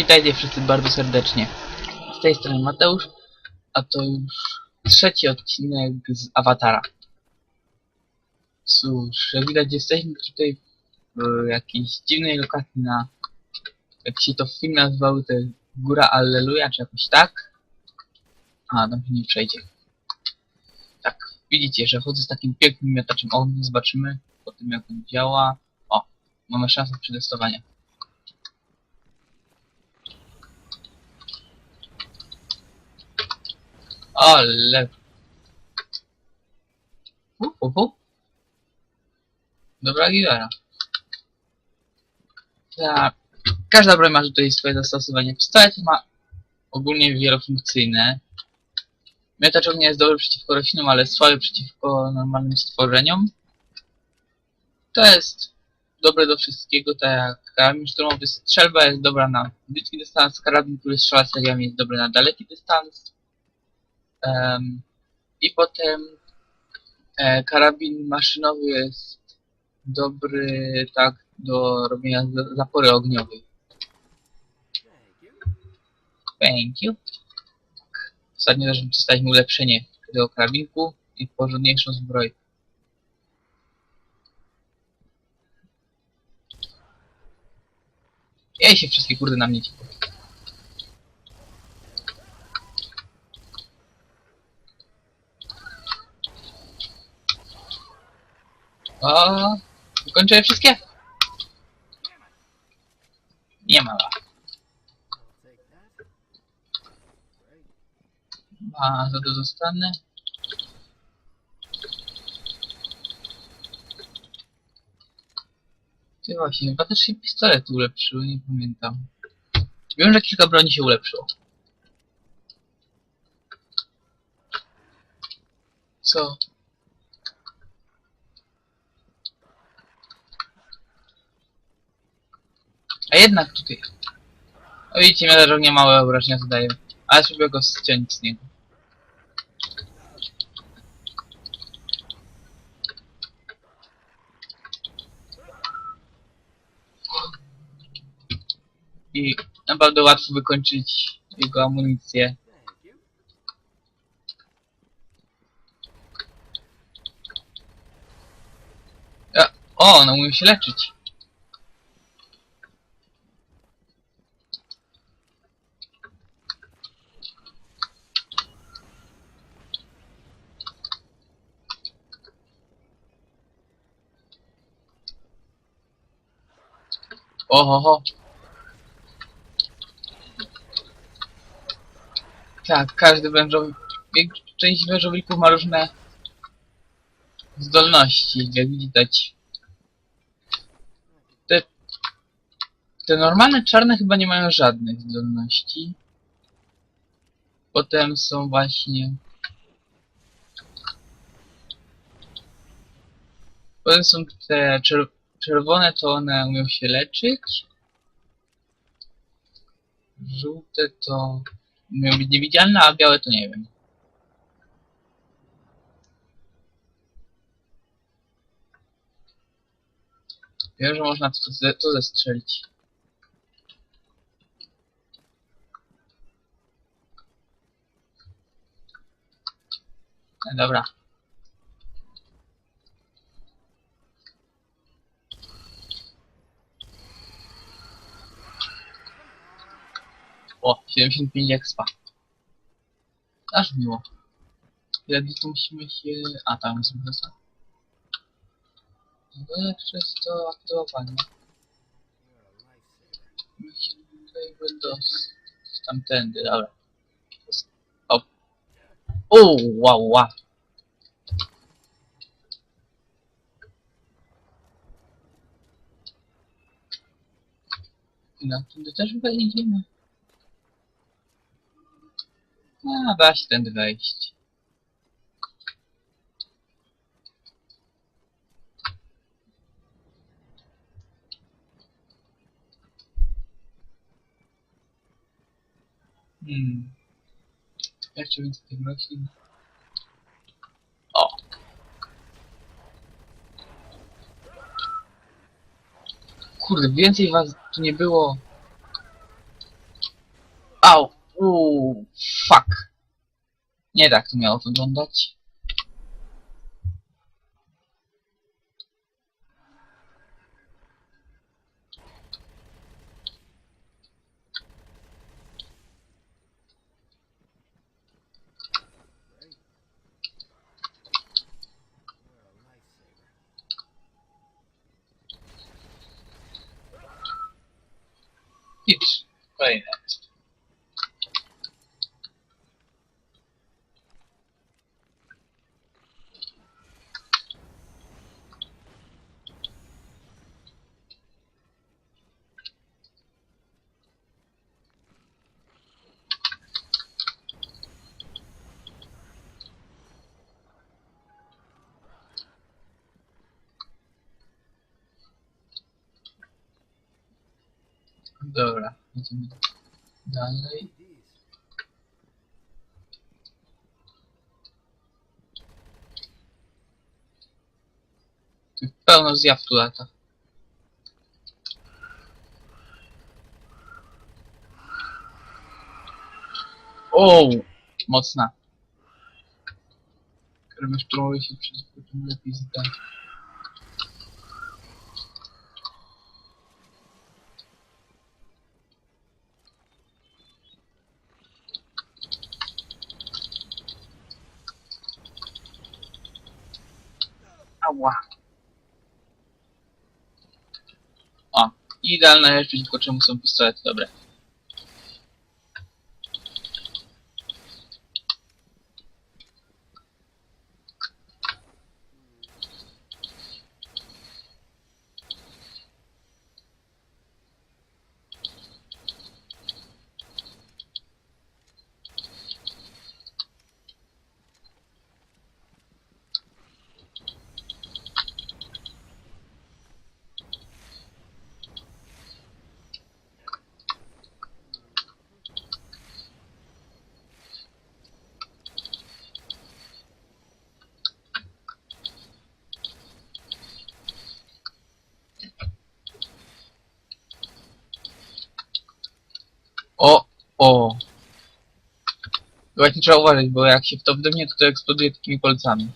Witajcie wszyscy bardzo serdecznie. Z tej strony Mateusz, a to już trzeci odcinek z Awatara. Cóż, jak widać jesteśmy tutaj w jakiejś dziwnej lokacji na... Jak się to w filmie nazywały, jest Góra Alleluja, czy jakoś tak? A, tam się nie przejdzie. Tak, widzicie, że chodzę z takim pięknym miotaczem ognia, zobaczymy po tym jak on działa. O, mamy szansę przetestowania. Ale... Hu, hu. Dobra gitara. Ja... Każda broń ma tutaj swoje zastosowanie. Pistolet ma ogólnie wielofunkcyjne. Miotacz ognia jest dobry przeciwko roślinom, ale słaby przeciwko normalnym stworzeniom. To jest dobre do wszystkiego, tak jak karabin szturmowy. Strzelba jest dobra na bliski dystans, karabin, który strzela seriami jest dobry na daleki dystans. I potem e, karabin maszynowy jest dobry tak do robienia za- zapory ogniowej. Thank you. Ostatnio też dostaliśmy ulepszenie tego karabinku i porządniejszą zbroję. Jej się wszystkie kurde na mnie O, wykończyłem wszystkie? Nie ma. A, za to zostanę. Ty właśnie, chyba też się pistolety ulepszyły, nie pamiętam. Wiem, że kilka broni się ulepszyło. Co? A jednak tutaj. No widzicie, miadarz nie małe obrażenia zadaje. Ale sobie go ściąć z niego. I naprawdę łatwo wykończyć jego amunicję. O, no umiem się leczyć. Oho, Tak, każdy wężowy... Część wężowników ma różne zdolności, jak widać. Te, te normalne czarne chyba nie mają żadnych zdolności. Potem są właśnie... Potem są te czer czerwone, to one umią się leczyć. Żółte to umią być niewidzialne, a białe to nie wiem. Wiem, że można to, to zestrzelić. No dobra. O, 75 expa. Aż miło. Jak to musimy się... A, tam jest masa. Lepsze jest to aktywowanie. My się tutaj będą tamtędy, dobra. Hop. O, wow, wow. Na tędy też wejdziemy. A, da się tędy wejść. Hmm. Jeszcze więcej tych roślin. O! Kurde, więcej was tu nie było. Uuu, fuck. Nie tak to miało wyglądać. Idź. Dobra, idziemy dalej. Pełno zjaw tu lata. O, mocna. Kremy szturmowe się przez tym lepiej zdać. Ała. O, idealna rzecz, przeciwko czemu są pistolety, dobre. O, o. Właśnie trzeba uważać, bo jak się w to wdymnie, to to eksploduje takimi kolcami.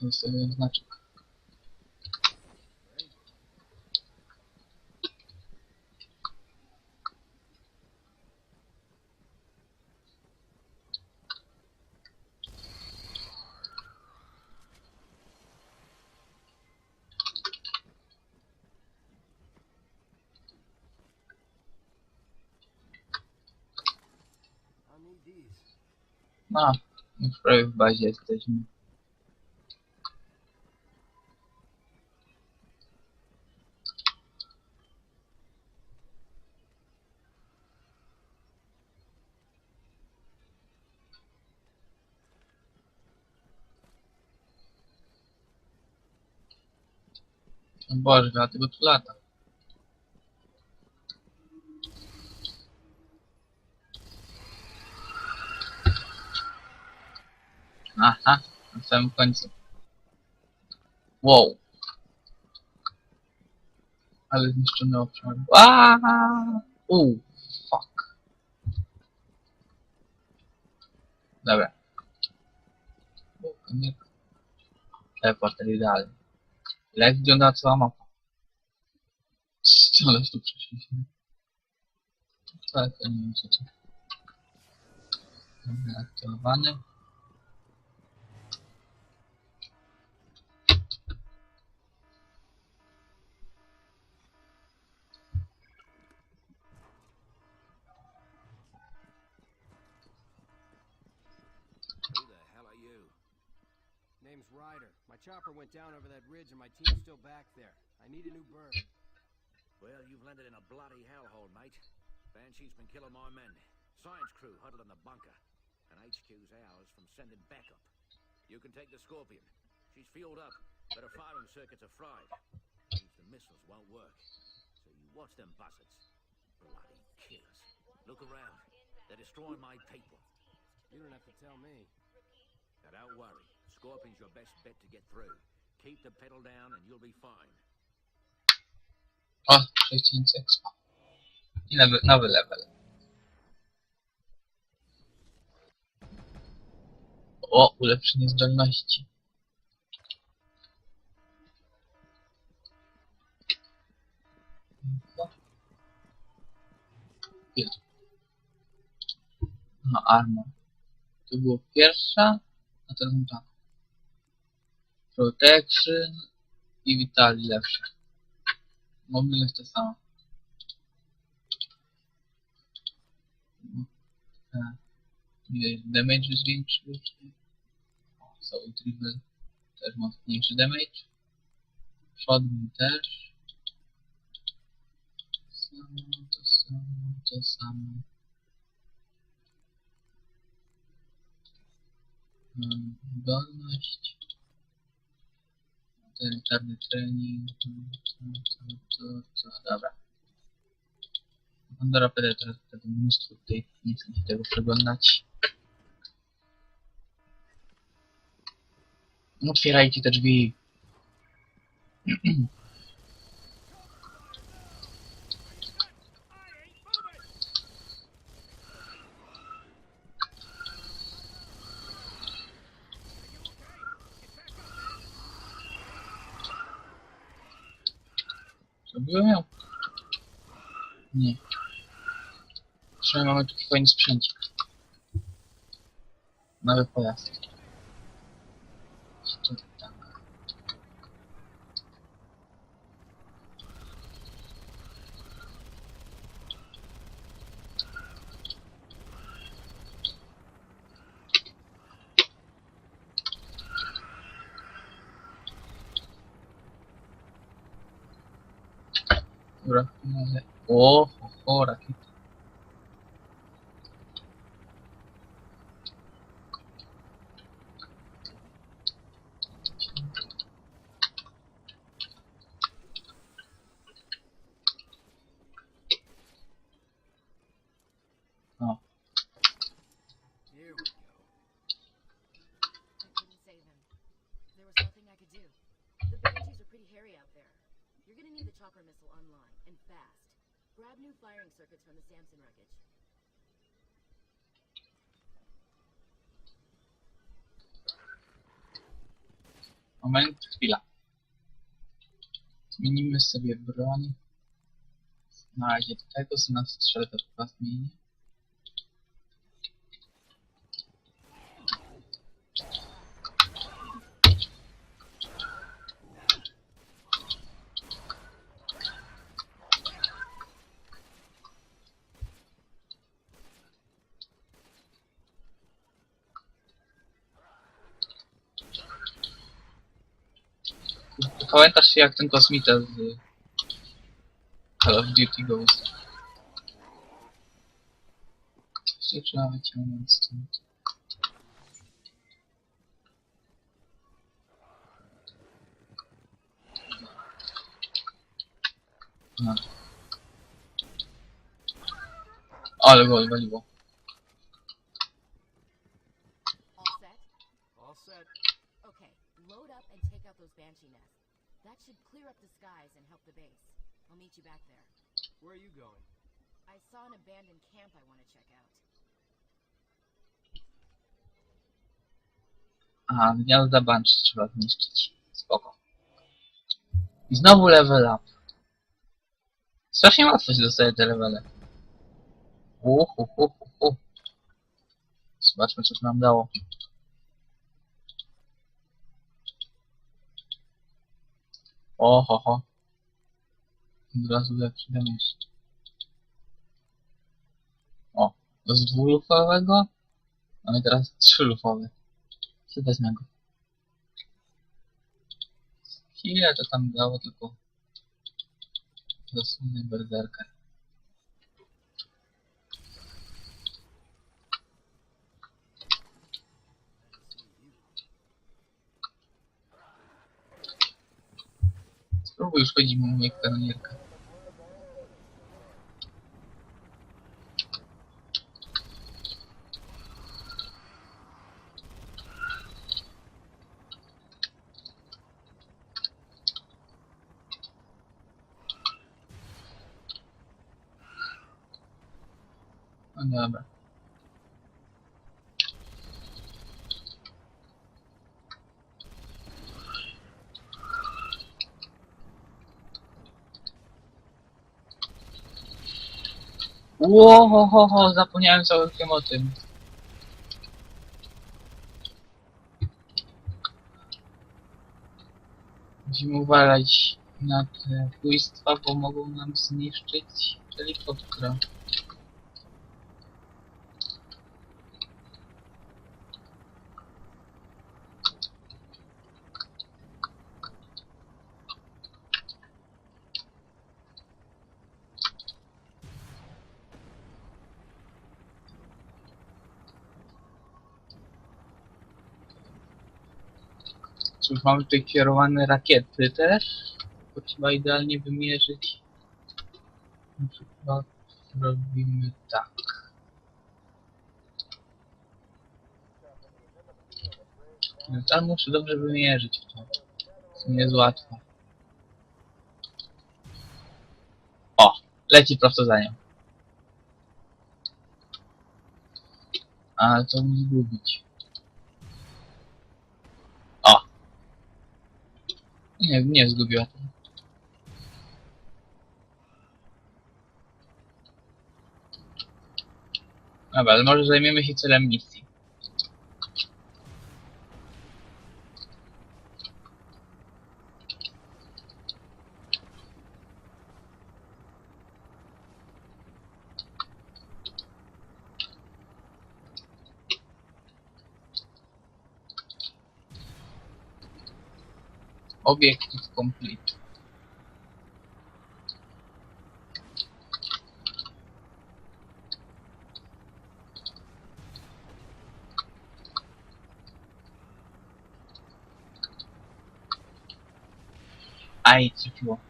Jest znaczek. No, już prawie w bazie jesteśmy. Boże, dlatego tu lata. Aha, na samym końcu. Wow. Ale zniszczony obszar. Uuu, fuck. Dobra. Nie. Teleporter idealny. Jak wygląda cała mapa? Ale tu przeszliśmy. Tak, to nie wiem co to. Dobra, chopper went down over that ridge and my team's still back there. I need a new bird. Well, you've landed in a bloody hellhole, mate. Banshee's been killing my men. Science crew huddled in the bunker. And HQ's ours from sending backup. You can take the Scorpion. She's fueled up. but her firing circuits are fried. Means the missiles won't work. So you watch them buzzards. Bloody killers. Look around. They're destroying my people. You don't have to tell me. Now don't worry. Scorpion's your best bet to get through. Keep the pedal down and you'll be fine. O, 6000 expa. I nowy, nowy level. O, ulepszenie zdolności. No, armor. To było pierwsza, a teraz tak. Protection i Vitali lepsze. Mobilność to samo. No, tak. Nie, Damage zwiększy jeszcze. O, Soul Dribble też mocniejszy damage. Shotgun też. Samo, to samo, to samo. Hmm, Wolność. Ten czarny trening. To, to, to, to, dobra. Pandora PD teraz wtedy mnóstwo tutaj nie chcę tego przeglądać. Otwierajcie te drzwi. Zrobiłem ją? Nie. Przynajmniej mamy taki fajny sprzęcik. Nowy pojazd. Dobra, ale... O, o, moment, chwila. Zmienimy sobie broń. Na razie tego, co nas strzelę, to zmienię. Pamiętasz się jak ten kosmita z Call of Duty Ghost? Jeszcze trzeba wyciągnąć stąd. No. Ale go waliło. All set? All set. Okay, load up and take out those Banshee nests. That should clear up the skies and help the base. I'll meet you back there. Where are you going? I saw an abandoned camp I want to check out. Aha, gniazda bunch trzeba zniszczyć. Spoko. I znowu level up. Strasznie łatwo się dostaje te levele. Uhuhuhuhu. Zobaczmy co to nam dało. Oho, ho. Od razu lepszy damage. O, z dwulufowego mamy teraz trzylufowy. Co wezmę go. Chwilę to tam dało, tylko zasunę berserker. происходит мимо моих конвейерка. Добро. Kanonierka. No dobra. Ło, ho, ho, ho, zapomniałem całkiem o tym. Musimy uważać na te bójstwa, bo mogą nam zniszczyć helikoptera. Cóż, mamy tutaj kierowane rakiety też. To trzeba idealnie wymierzyć. Na przykład robimy tak. No tam muszę dobrze wymierzyć to. To nie jest łatwe. O! Leci prosto za nią. Ale to mi zgubić. O! Nie, nie zgubiła. Dobra, ale może zajmiemy się celem misji. objective completo. Aí, isso aqui.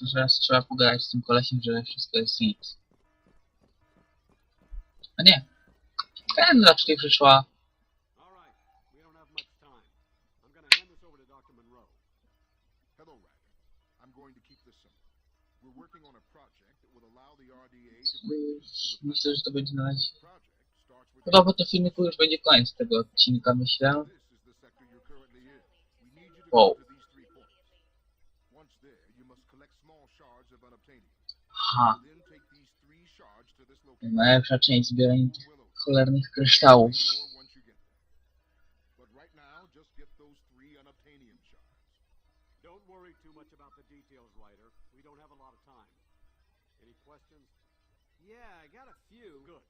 To teraz trzeba pogadać z tym kolesiem, że wszystko jest nic. A nie. Kendra tutaj przyszła. To to to to Myślę, że to będzie na razie. The project starts with Chyba po tym filmiku już będzie koniec tego odcinka, myślę. This location. Najlepsza część zbierania tych cholernych kryształów. I got a few.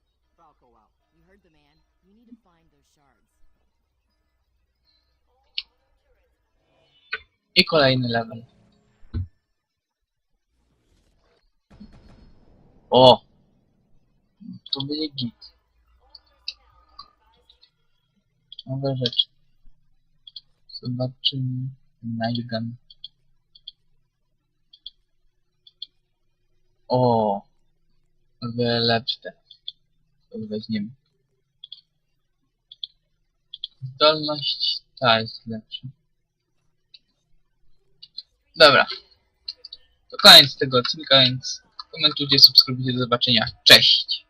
I kolejny level. O! To będzie git. Nowe rzeczy. Zobaczymy. Nightgun. O! O wiele lepsze te. To weźmiemy. Zdolność ta jest lepsza. Dobra. To koniec tego odcinka, więc komentujcie, subskrybujcie, do zobaczenia. Cześć!